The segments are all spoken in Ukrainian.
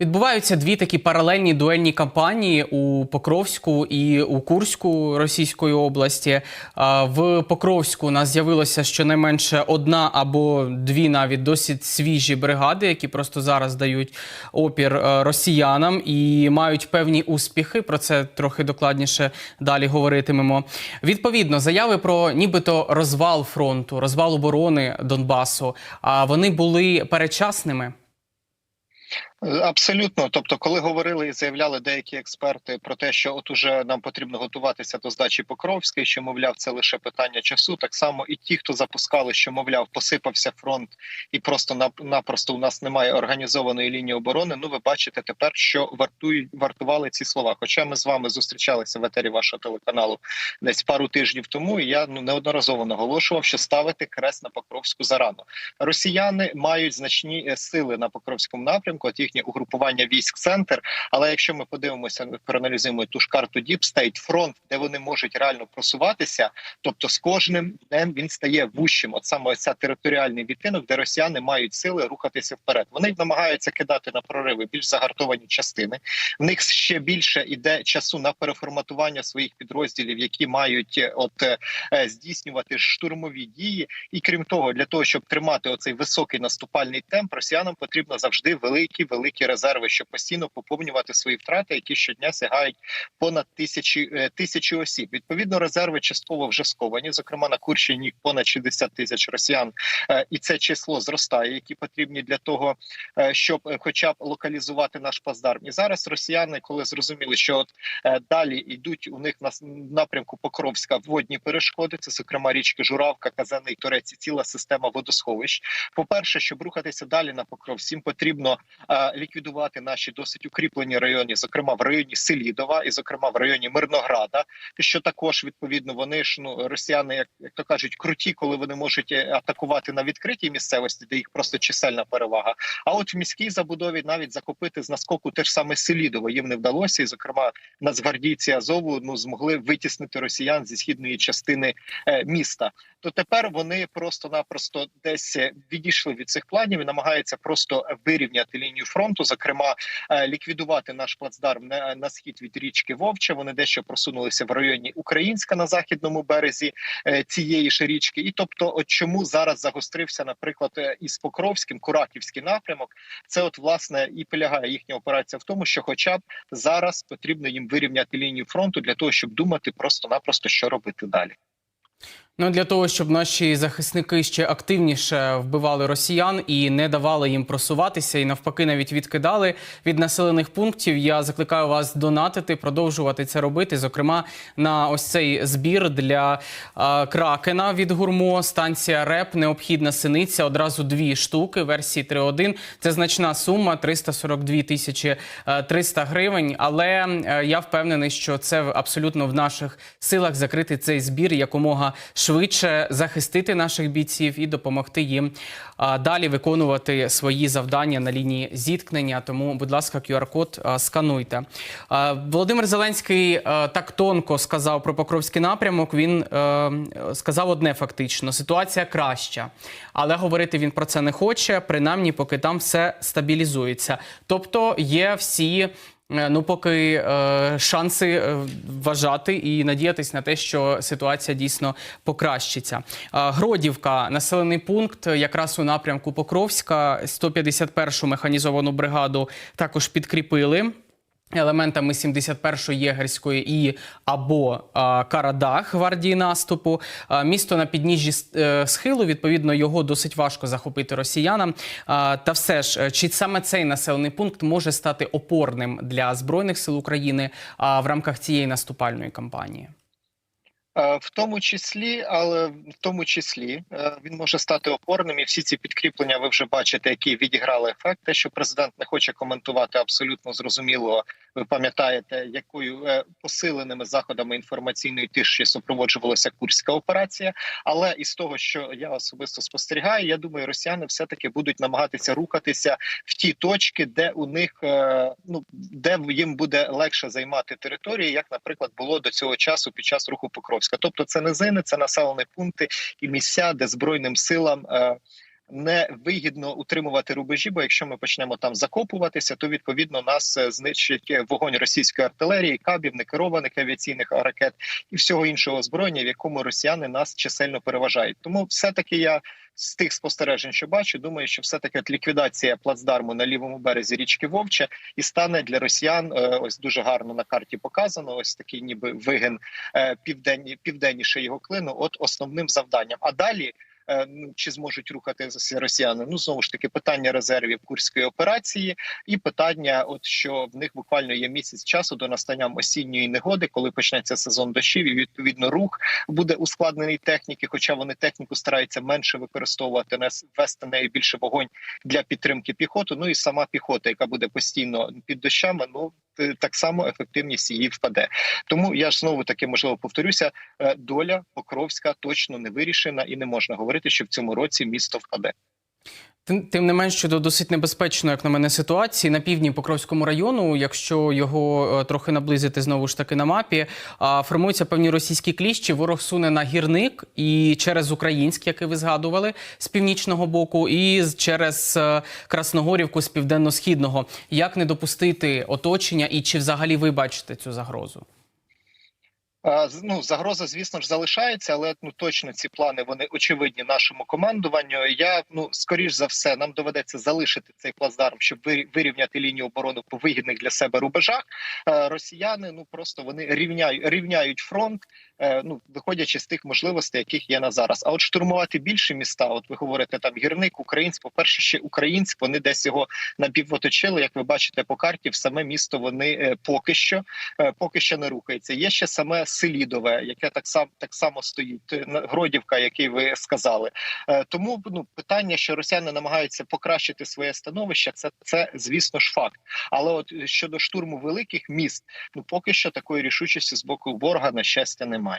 Відбуваються дві такі паралельні дуельні кампанії у Покровську і у Курську Російської області. В Покровську у нас з'явилося щонайменше одна або дві навіть досить свіжі бригади, які просто зараз дають опір е, росіянам і мають певні успіхи. Про це трохи докладніше далі говоритимемо. Відповідно, заяви про нібито розвал фронту, розвал оборони Донбасу. А вони були передчасними. Абсолютно, тобто, коли говорили і заявляли деякі експерти про те, що от уже нам потрібно готуватися до здачі Покровської, що мовляв, це лише питання часу. Так само і ті, хто запускали, що мовляв, посипався фронт, і просто напросто у нас немає організованої лінії оборони. Ну, ви бачите тепер, що вартують вартували ці слова. Хоча ми з вами зустрічалися в етері вашого телеканалу десь пару тижнів тому. і Я ну неодноразово наголошував, що ставити крест на Покровську зарано. Росіяни мають значні е, сили на Покровському напрямку. От їхнє угрупування військ центр. Але якщо ми подивимося, проаналізуємо ту ж карту State, фронт, де вони можуть реально просуватися, тобто з кожним днем він стає вущим. От саме ця територіальний відтинок, де росіяни мають сили рухатися вперед. Вони намагаються кидати на прориви більш загартовані частини. В них ще більше іде часу на переформатування своїх підрозділів, які мають е, от е, здійснювати штурмові дії. І крім того, для того щоб тримати оцей високий наступальний темп, росіянам потрібно завжди великі великі резерви, щоб постійно поповнювати свої втрати, які щодня сягають понад тисячі е, тисячі осіб. Відповідно, резерви частково вже сковані. Зокрема, на Курщині понад 60 тисяч росіян, е, і це число зростає, які потрібні для того, е, щоб, хоча б локалізувати наш плацдарм. І зараз росіяни, коли зрозуміли, що от далі йдуть у них на напрямку Покровська водні перешкоди, це зокрема річки Журавка, Казани, Тореці, ціла система водосховищ. По перше, щоб рухатися далі на покров, всім потрібно ліквідувати наші досить укріплені райони, зокрема в районі Селідова, і зокрема в районі Мирнограда. Що також відповідно вони ж ну росіяни, як як то кажуть, круті, коли вони можуть е, атакувати на відкритій місцевості, де їх просто чисельна перевага. А от в міській забудові навіть захопити з наскоку теж саме Селідово їм не вдалося, і зокрема нацгвардійці Азову ну змогли витіснити росіян зі східної частини е, міста. То тепер вони просто-напросто десь е, відійшли від цих планів і намагаються просто вирівняти лінію фронту, зокрема е, ліквідувати наш плацдарм на, на схід від річки Вовча. Вони дещо просунулися в районі Українська на західному березі е, цієї ж річки. І тобто, от чому зараз загострився, наприклад, е, із Покровським Кураківський напрямок, це от власне і полягає їхня операція в тому, що, хоча б зараз потрібно їм вирівняти лінію фронту для того, щоб думати просто-напросто, що робити далі. Ну для того, щоб наші захисники ще активніше вбивали росіян і не давали їм просуватися, і навпаки, навіть відкидали від населених пунктів. Я закликаю вас донатити, продовжувати це робити. Зокрема, на ось цей збір для а, кракена від гурмо. Станція РЕП необхідна синиця. Одразу дві штуки. Версії 3.1. Це значна сума 342 тисячі 300 гривень. Але е, я впевнений, що це абсолютно в наших силах закрити цей збір якомога швидше швидше захистити наших бійців і допомогти їм далі виконувати свої завдання на лінії зіткнення. Тому, будь ласка, QR-код скануйте. Володимир Зеленський так тонко сказав про Покровський напрямок. Він сказав одне фактично: ситуація краща, але говорити він про це не хоче, принаймні, поки там все стабілізується. Тобто є всі. Е, ну, поки е, шанси е, вважати і надіятись на те, що ситуація дійсно покращиться. Гродівка, населений пункт, якраз у напрямку Покровська, 151-шу механізовану бригаду також підкріпили. Елементами 71-ї єгерської і або а, Карадах гвардії наступу. А, місто на підніжжі е, схилу. Відповідно, його досить важко захопити росіянам. А, та все ж, е, чи саме цей населений пункт може стати опорним для збройних сил України а, в рамках цієї наступальної кампанії? Е, в тому числі, але в тому числі е, він може стати опорним, і всі ці підкріплення ви вже бачите, які відіграли ефект. Те, що президент не хоче коментувати, абсолютно зрозуміло. Ви пам'ятаєте, якою е, посиленими заходами інформаційної тиші супроводжувалася курська операція. Але із того, що я особисто спостерігаю, я думаю, росіяни все таки будуть намагатися рухатися в ті точки, де у них ну де їм буде легше займати території, як, наприклад, було до цього часу під час руху Покровська. Тобто, це низини, це населені пункти і місця, де збройним силам. Не вигідно утримувати рубежі. Бо якщо ми почнемо там закопуватися, то відповідно нас е, знищить е, вогонь російської артилерії, кабів, некерованих авіаційних ракет і всього іншого озброєння, в якому росіяни нас чисельно переважають. Тому все таки я з тих спостережень, що бачу, думаю, що все таки ліквідація плацдарму на лівому березі річки Вовче і стане для росіян е, ось дуже гарно на карті показано. Ось такий, ніби вигин південні південніше його клину. От основним завданням. А далі. Е, ну, Чи зможуть рухатися росіяни? Ну знову ж таки питання резервів курської операції, і питання, от що в них буквально є місяць часу до настання осінньої негоди, коли почнеться сезон дощів, і відповідно рух буде ускладнений техніки. Хоча вони техніку стараються менше використовувати, вести нею більше вогонь для підтримки піхоти. Ну і сама піхота, яка буде постійно під дощами, ну так само ефективність її впаде. Тому я ж знову таки можливо повторюся: е, доля Покровська точно не вирішена, і не можна говорити, що в цьому році місто впаде. Тим, не менш щодо досить небезпечної, як на мене, ситуації на півдні Покровському району, якщо його е, трохи наблизити знову ж таки на мапі, формуються певні російські кліщі. Ворог суне на гірник і через український, який ви згадували, з північного боку, і через е, Красногорівку з південно-східного. Як не допустити оточення, і чи взагалі ви бачите цю загрозу? Ну, загроза, звісно ж, залишається, але ну точно ці плани вони очевидні нашому командуванню. Я ну скоріш за все, нам доведеться залишити цей плацдарм, щоб вирі- вирівняти лінію оборони по вигідних для себе рубежах. Е, Росіяни ну просто вони рівняють рівняють фронт, ну виходячи з тих можливостей, яких є на зараз. А от штурмувати більше міста, от ви говорите там гірник, українськ, по перше, ще українськ. Вони десь його напівоточили. Як ви бачите по карті, в саме місто вони е, поки що е, поки що не рухається. Є ще саме Селідове, яке так само так само стоїть. е, Гродівка, який ви сказали. Е, Тому ну питання, що росіяни намагаються покращити своє становище, це це звісно ж факт. Але от е, щодо штурму великих міст, ну поки що такої рішучості з боку ворога на щастя немає.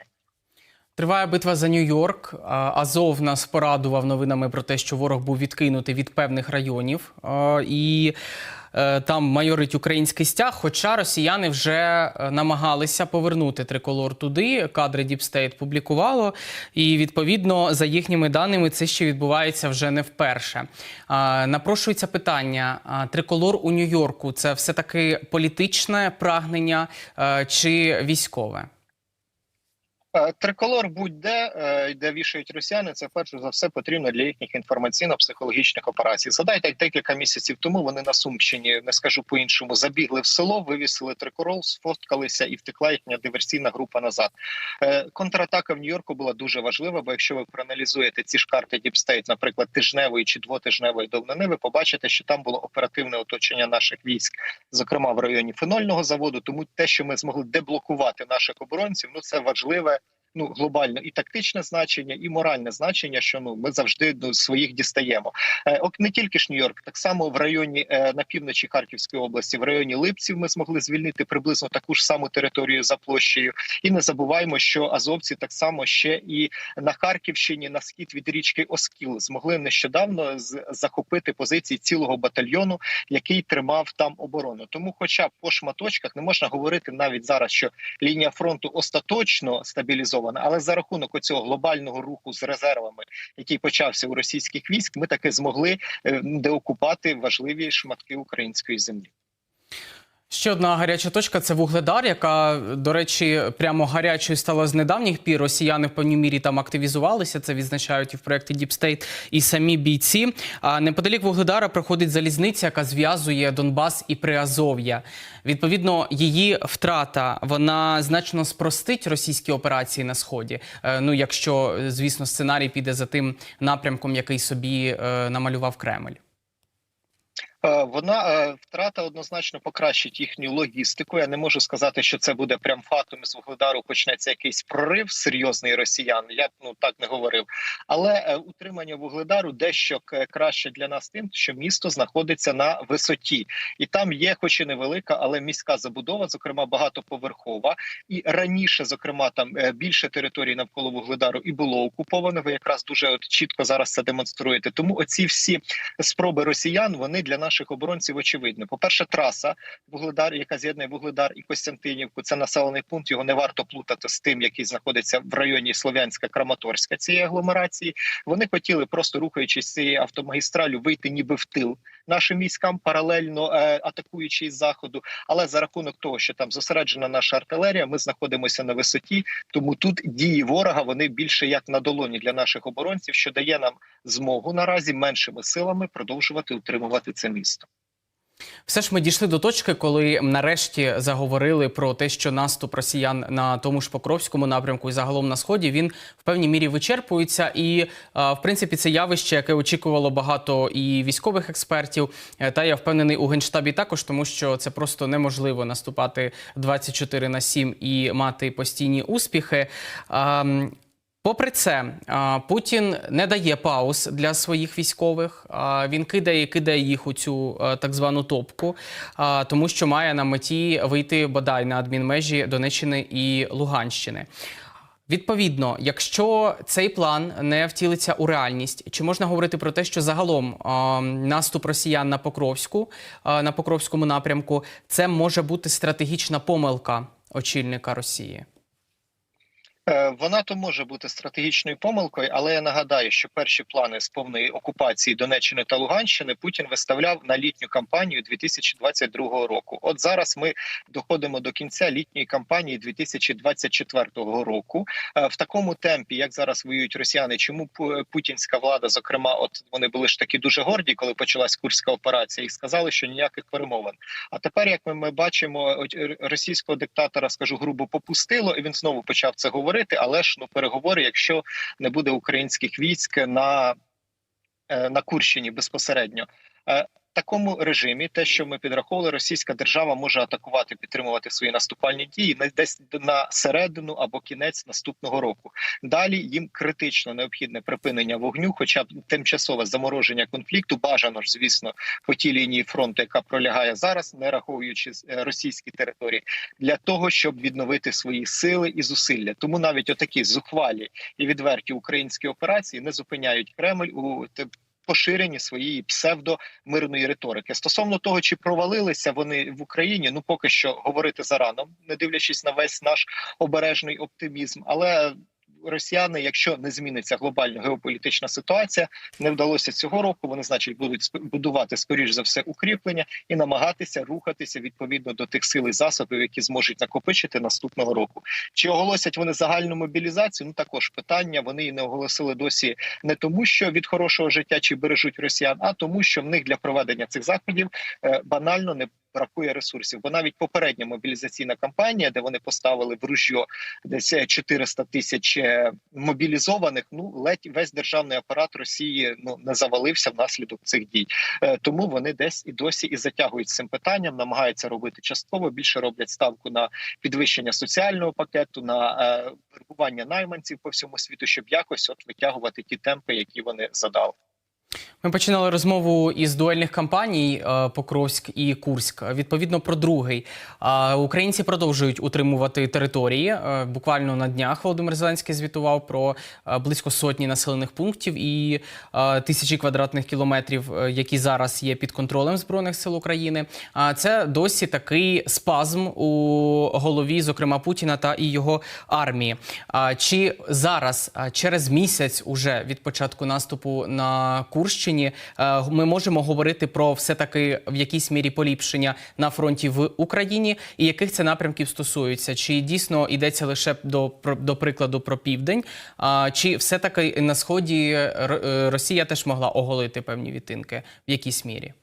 Триває битва за Нью-Йорк. Азов нас порадував новинами про те, що ворог був відкинутий від певних районів. І е, там майорить український стяг. Хоча росіяни вже е, намагалися повернути триколор туди. Кадри State публікувало. І відповідно, за їхніми даними, це ще відбувається вже не вперше. Напрошується питання: триколор у Нью-Йорку це все таки політичне прагнення е, чи військове? Е, Триколор будь-де, е, де вішають росіяни, це перш за все потрібно для їхніх інформаційно-психологічних операцій. Згадайте, як декілька місяців тому вони на Сумщині, не скажу по-іншому, забігли в село, вивісили триколор, сфоткалися і втекла їхня диверсійна група назад. Е, Контратака в Нью-Йорку була дуже важлива, бо якщо ви проаналізуєте ці ж карти State, наприклад, тижневої чи двотижневої давнини, ви побачите, що там було оперативне оточення наших військ, зокрема в районі фенольного заводу. Тому те, що ми змогли деблокувати наших оборонців, ну це важливе ну глобально і тактичне значення, і моральне значення, що ну ми завжди ну, своїх дістаємо. Е, не тільки ж Нью-Йорк, так само в районі е, на півночі Харківської області, в районі Липців, ми змогли звільнити приблизно таку ж саму територію за площею. І не забуваємо, що азовці так само ще і на Харківщині, на схід від річки Оскіл, змогли нещодавно з- захопити позиції цілого батальйону, який тримав там оборону. Тому, хоча по шматочках не можна говорити навіть зараз, що лінія фронту остаточно стабілізована, але за рахунок оцього глобального руху з резервами, який почався у російських військ, ми таки змогли е, деокупати важливі шматки української землі. Ще одна гаряча точка це Вугледар, яка, до речі, прямо гарячою стала з недавніх пір. Росіяни в певній мірі там активізувалися. Це відзначають і в проєкті State, і самі бійці. А неподалік Вугледара проходить залізниця, яка зв'язує Донбас і Приазов'я. Відповідно, її втрата вона значно спростить російські операції на сході. Е, Ну, якщо звісно сценарій піде за тим напрямком, який собі е, намалював Кремль. Е, Вона е, втрата однозначно покращить їхню логістику. Я не можу сказати, що це буде прям фатом з Вугледару почнеться якийсь прорив серйозний росіян. Я ну так не говорив. Але е, утримання Вугледару дещо краще для нас тим, що місто знаходиться на висоті, і там є, хоч і невелика, але міська забудова, зокрема багатоповерхова. І раніше, зокрема, там більше територій навколо Вугледару і було окуповано. Ви якраз дуже от чітко зараз це демонструєте. Тому оці всі спроби росіян вони для нашої наших оборонців очевидне. По перше, траса Вугледар, яка з'єднує Вугледар і Костянтинівку. Це населений пункт. Його не варто плутати з тим, який знаходиться в районі Слов'янська Краматорська цієї агломерації. Вони хотіли просто рухаючись цією автомагістралю, вийти ніби в тил нашим військам, паралельно е, атакуючи із заходу. Але за рахунок того, що там зосереджена наша артилерія, ми знаходимося на висоті. Тому тут дії ворога вони більше як на долоні для наших оборонців, що дає нам змогу наразі меншими силами продовжувати утримувати це місто. Все ж ми дійшли до точки, коли нарешті заговорили про те, що наступ росіян на тому ж Покровському напрямку і загалом на сході він в певній мірі вичерпується. І е, в принципі це явище, яке очікувало багато і військових експертів. е, Та я впевнений у генштабі також, тому що це просто неможливо наступати 24 на 7 і мати постійні успіхи. Попри це, Путін не дає пауз для своїх військових. Він кидає кидає їх у цю так звану топку, тому що має на меті вийти бодай на адмінмежі Донеччини і Луганщини. Відповідно, якщо цей план не втілиться у реальність, чи можна говорити про те, що загалом а, наступ росіян на Покровську а, на Покровському напрямку це може бути стратегічна помилка очільника Росії? Е, Вона то може бути стратегічною помилкою, але я нагадаю, що перші плани з повної окупації Донеччини та Луганщини Путін виставляв на літню кампанію 2022 року. От зараз ми доходимо до кінця літньої кампанії 2024 року. Е, В такому темпі, як зараз воюють росіяни, чому пу- путінська влада, зокрема, от вони були ж такі дуже горді, коли почалась курська операція, і сказали, що ніяких перемовин. А тепер, як ми, ми бачимо, російського диктатора, скажу грубо, попустило, і він знову почав це говорити. Але ж ну переговори, якщо не буде українських військ на, е, на Курщині безпосередньо. Такому режимі, те, що ми підраховували, російська держава може атакувати, підтримувати свої наступальні дії на десь на середину або кінець наступного року. Далі їм критично необхідне припинення вогню, хоча б тимчасове замороження конфлікту. Бажано ж, звісно, по тій лінії фронту, яка пролягає зараз, не рахуючи е, російські території, для того, щоб відновити свої сили і зусилля. Тому навіть отакі зухвалі і відверті українські операції не зупиняють Кремль у поширенні своєї псевдомирної риторики. Стосовно того, чи провалилися вони в Україні, ну поки що говорити зарано, не дивлячись на весь наш обережний оптимізм, але. Росіяни, якщо не зміниться глобальна геополітична ситуація, не вдалося цього року. Вони, значить, будуть будувати скоріш за все укріплення і намагатися рухатися відповідно до тих сил і засобів, які зможуть накопичити наступного року. Чи оголосять вони загальну мобілізацію? Ну також питання. Вони її не оголосили досі не тому, що від хорошого життя чи бережуть росіян, а тому, що в них для проведення цих заходів е, банально не бракує ресурсів. Бо навіть попередня мобілізаційна кампанія, де вони поставили в ружьо десь е, 400 тисяч е, мобілізованих, ну ледь весь державний апарат Росії ну не завалився внаслідок цих дій. Е, Тому вони десь і досі і затягують цим питанням, намагаються робити частково. Більше роблять ставку на підвищення соціального пакету, на перебування вербування найманців по всьому світу, щоб якось от витягувати ті темпи, які вони задали. Ми починали розмову із дуельних кампаній е, Покровськ і Курськ. Відповідно про другий. Українці продовжують утримувати території. Е, Буквально на днях Володимир Зеленський звітував про е, близько сотні населених пунктів і тисячі квадратних кілометрів, які зараз є під контролем збройних сил України. Це досі такий спазм у голові, зокрема Путіна та і його армії. Чи зараз, через місяць, уже від початку наступу на Курщині, е, ми можемо говорити про все таки в якійсь мірі поліпшення на фронті в Україні, і яких це напрямків стосується? Чи дійсно йдеться лише до до прикладу про південь? А чи все таки на сході е, Росія теж могла оголити певні відтинки в якійсь мірі?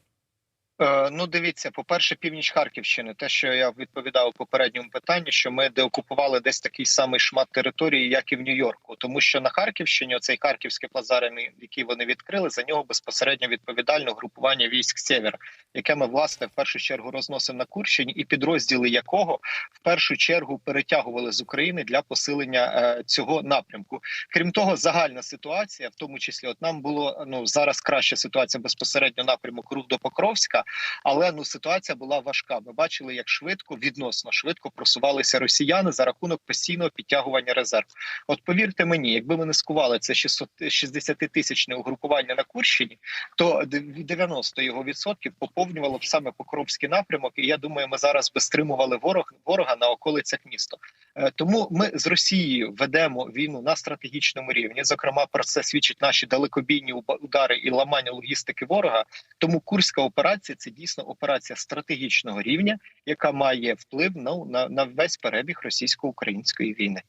Е, Ну, дивіться, по-перше, північ Харківщини, те, що я відповідав у попередньому питанні, що ми деокупували десь такий самий шмат території, як і в Нью-Йорку, тому що на Харківщині оцей харківський плазар, який вони відкрили, за нього безпосередньо відповідально групування військ Сєвєр, яке ми власне в першу чергу розносимо на Курщині, і підрозділи якого в першу чергу перетягували з України для посилення е, цього напрямку. Крім того, загальна ситуація, в тому числі, от нам було ну зараз краща ситуація безпосередньо напрямок рух до Покровська. Але ну ситуація була важка. Ми бачили, як швидко, відносно швидко просувалися росіяни за рахунок постійного підтягування резерв. От повірте мені, якби ми не скували це 660 тисячне угрупування на Курщині, то 90 його відсотків поповнювало б саме Покровський напрямок. І я думаю, ми зараз би стримували ворог ворога на околицях міста. Е, Тому ми з Росією ведемо війну на стратегічному рівні. Зокрема, про це свідчать наші далекобійні удари і ламання логістики ворога. Тому курська операція це дійсно операція стратегічного рівня, яка має вплив на, на, на весь перебіг російсько-української війни.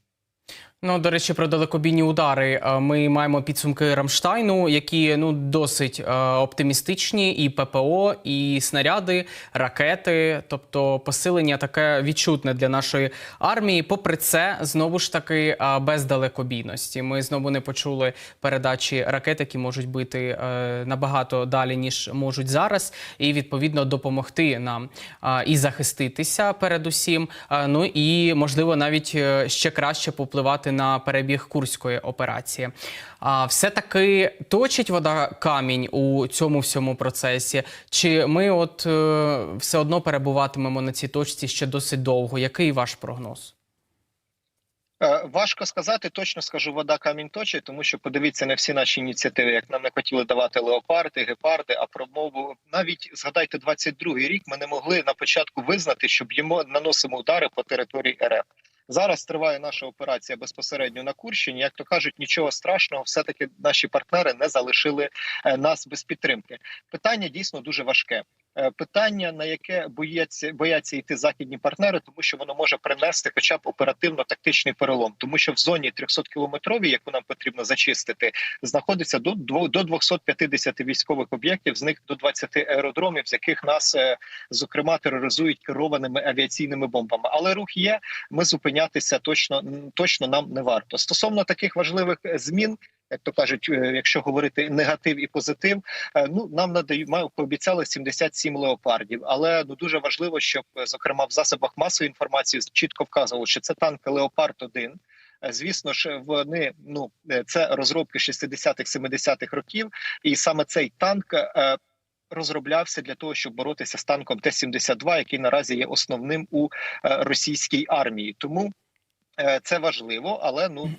Ну, до речі, про далекобійні удари. Е, Ми маємо підсумки Рамштайну, які ну досить е, оптимістичні. І ППО, і снаряди, ракети, тобто посилення таке відчутне для нашої армії. Попри це, знову ж таки, е, без далекобійності. Ми знову не почули передачі ракет, які можуть бити е, набагато далі ніж можуть зараз, і відповідно допомогти нам е, і захиститися передусім. е, Ну і можливо навіть е, ще краще повпливати на перебіг курської операції. А все таки точить вода камінь у цьому всьому процесі? Чи ми, от е, все одно перебуватимемо на цій точці ще досить довго? Який ваш прогноз? Е, Важко сказати, точно скажу, вода камінь точить, тому що подивіться на всі наші ініціативи, як нам не хотіли давати леопарди, гепарди, а про мову навіть згадайте 22-й рік. Ми не могли на початку визнати, що б'ємо наносимо удари по території РФ. Зараз триває наша операція безпосередньо на Курщині. Як то кажуть, нічого страшного, все таки наші партнери не залишили е, нас без підтримки. Питання дійсно дуже важке. Е, Питання, на яке бояться бояться йти західні партнери, тому що воно може принести, хоча б оперативно-тактичний перелом, тому що в зоні 300 кілометровій, яку нам потрібно зачистити, знаходиться до до 250 військових об'єктів, з них до 20 аеродромів, з яких нас е, зокрема тероризують керованими авіаційними бомбами. Але рух є. Ми зупинятися точно точно нам не варто. Стосовно таких важливих е, змін. Як то кажуть, е, якщо говорити негатив і позитив, е, ну нам надають пообіцяли 77 леопардів, але ну дуже важливо, щоб е, зокрема в засобах масової інформації чітко вказувало, що це танк Леопард 1 Е, Звісно ж, вони ну це розробки 60-х, 70-х років, і саме цей танк. Розроблявся для того, щоб боротися з танком Т-72, який наразі є основним у російській армії. Тому це важливо, але ну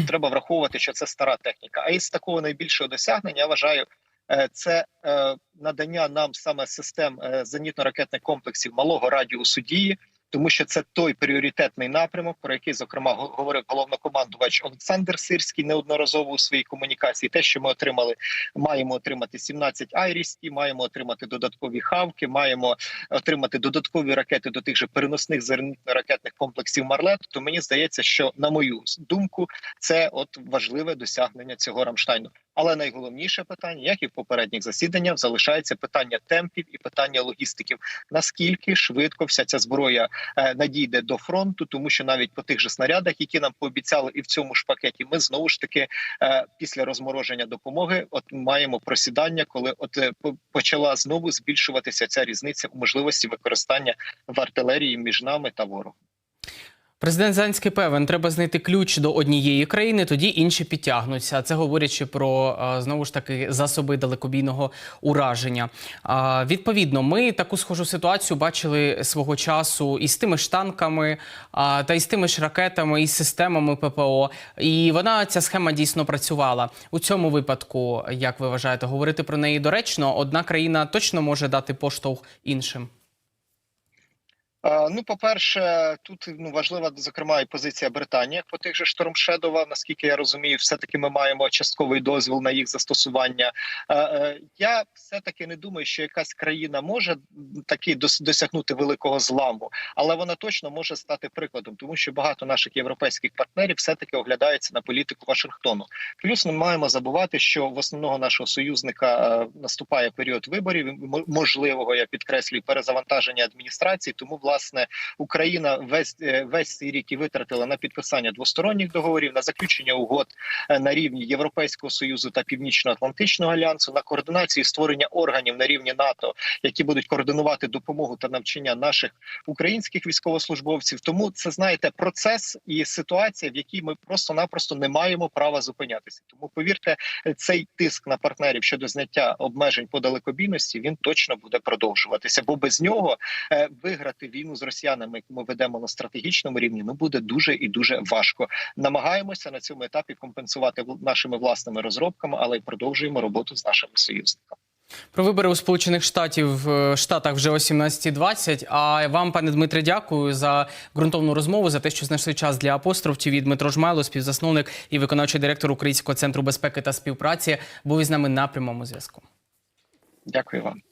треба враховувати, що це стара техніка. А із такого найбільшого досягнення я вважаю, е, це е, надання нам саме систем е, зенітно-ракетних комплексів малого радіусу дії. Тому що це той пріоритетний напрямок, про який зокрема го- говорив головнокомандувач Олександр Сирський неодноразово у своїй комунікації. Те, що ми отримали, маємо отримати 17 айрісті, маємо отримати додаткові хавки, маємо отримати додаткові ракети до тих же переносних зенітно-ракетних комплексів Марлет. То мені здається, що на мою думку, це от важливе досягнення цього Рамштайну. Але найголовніше питання, як і в попередніх засіданнях, залишається питання темпів і питання логістиків. Наскільки швидко вся ця зброя е, надійде до фронту, тому що навіть по тих же снарядах, які нам пообіцяли, і в цьому ж пакеті, ми знову ж таки е, після розмороження допомоги, от маємо просідання, коли от е, почала знову збільшуватися ця різниця у можливості використання в артилерії між нами та ворогом. Президент Зеленський певен, треба знайти ключ до однієї країни, тоді інші підтягнуться. Це говорячи про е, знову ж таки засоби далекобійного ураження. Відповідно, ми таку схожу ситуацію бачили свого часу і з тими ж танками, та й з тими ж ракетами, і з системами ППО. І вона ця схема дійсно працювала у цьому випадку. Як ви вважаєте, говорити про неї доречно? Одна країна точно може дати поштовх іншим. Е, Ну, по-перше, тут ну важлива зокрема і позиція Британії по тих же Шторм Шедова. Наскільки я розумію, все таки ми маємо частковий дозвіл на їх застосування. Е, е, Я все таки не думаю, що якась країна може таки дос- досягнути великого зламу, але вона точно може стати прикладом, тому що багато наших європейських партнерів все таки оглядаються на політику Вашингтону. Плюс ми маємо забувати, що в основного нашого союзника наступає період виборів можливого, я підкреслюю, перезавантаження адміністрації. Тому власне власне Україна весь е, весь цей рік і витратила на підписання двосторонніх договорів, на заключення угод е, на рівні Європейського союзу та Північно-Атлантичного альянсу, на координацію створення органів на рівні НАТО, які будуть координувати допомогу та навчання наших українських військовослужбовців. Тому це знаєте процес і ситуація, в якій ми просто-напросто не маємо права зупинятися. Тому повірте, цей тиск на партнерів щодо зняття обмежень по далекобійності він точно буде продовжуватися, бо без нього е, виграти війну з росіянами, яку ми ведемо на стратегічному рівні, ну буде дуже і дуже важко. Намагаємося на цьому етапі компенсувати нашими власними розробками, але й продовжуємо роботу з нашими союзниками. Про вибори у Сполучених Штатів е, Штатах вже о 17.20. А вам, пане Дмитре, дякую за ґрунтовну розмову, за те, що знайшли час для апостроф ТВ. Дмитро Жмайло, співзасновник і виконавчий директор Українського центру безпеки та співпраці, був із нами на прямому зв'язку. Дякую вам.